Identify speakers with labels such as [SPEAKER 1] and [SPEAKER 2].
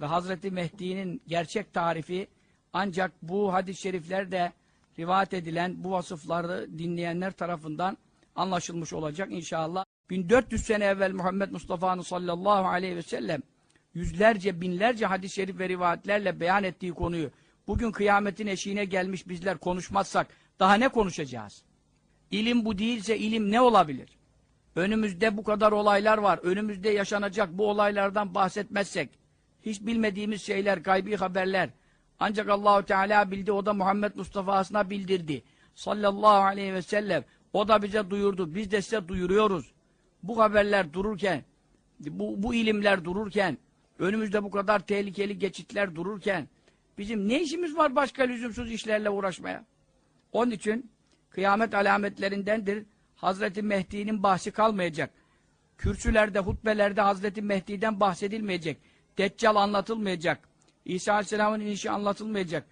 [SPEAKER 1] ve Hazreti Mehdi'nin gerçek tarifi ancak bu hadis-i şeriflerde rivayet edilen bu vasıfları dinleyenler tarafından anlaşılmış olacak inşallah. 1400 sene evvel Muhammed Mustafa'nın sallallahu aleyhi ve sellem yüzlerce binlerce hadis-i şerif ve rivayetlerle beyan ettiği konuyu bugün kıyametin eşiğine gelmiş bizler konuşmazsak daha ne konuşacağız? İlim bu değilse ilim ne olabilir? Önümüzde bu kadar olaylar var. Önümüzde yaşanacak bu olaylardan bahsetmezsek, hiç bilmediğimiz şeyler, gaybi haberler, ancak Allahu Teala bildi, o da Muhammed Mustafa'sına bildirdi. Sallallahu aleyhi ve sellem. O da bize duyurdu. Biz de size duyuruyoruz. Bu haberler dururken, bu, bu ilimler dururken, önümüzde bu kadar tehlikeli geçitler dururken, bizim ne işimiz var başka lüzumsuz işlerle uğraşmaya? Onun için kıyamet alametlerindendir. Hazreti Mehdi'nin bahsi kalmayacak. Kürsülerde, hutbelerde Hazreti Mehdi'den bahsedilmeyecek. Deccal anlatılmayacak. İsa Aleyhisselam'ın inişi anlatılmayacak.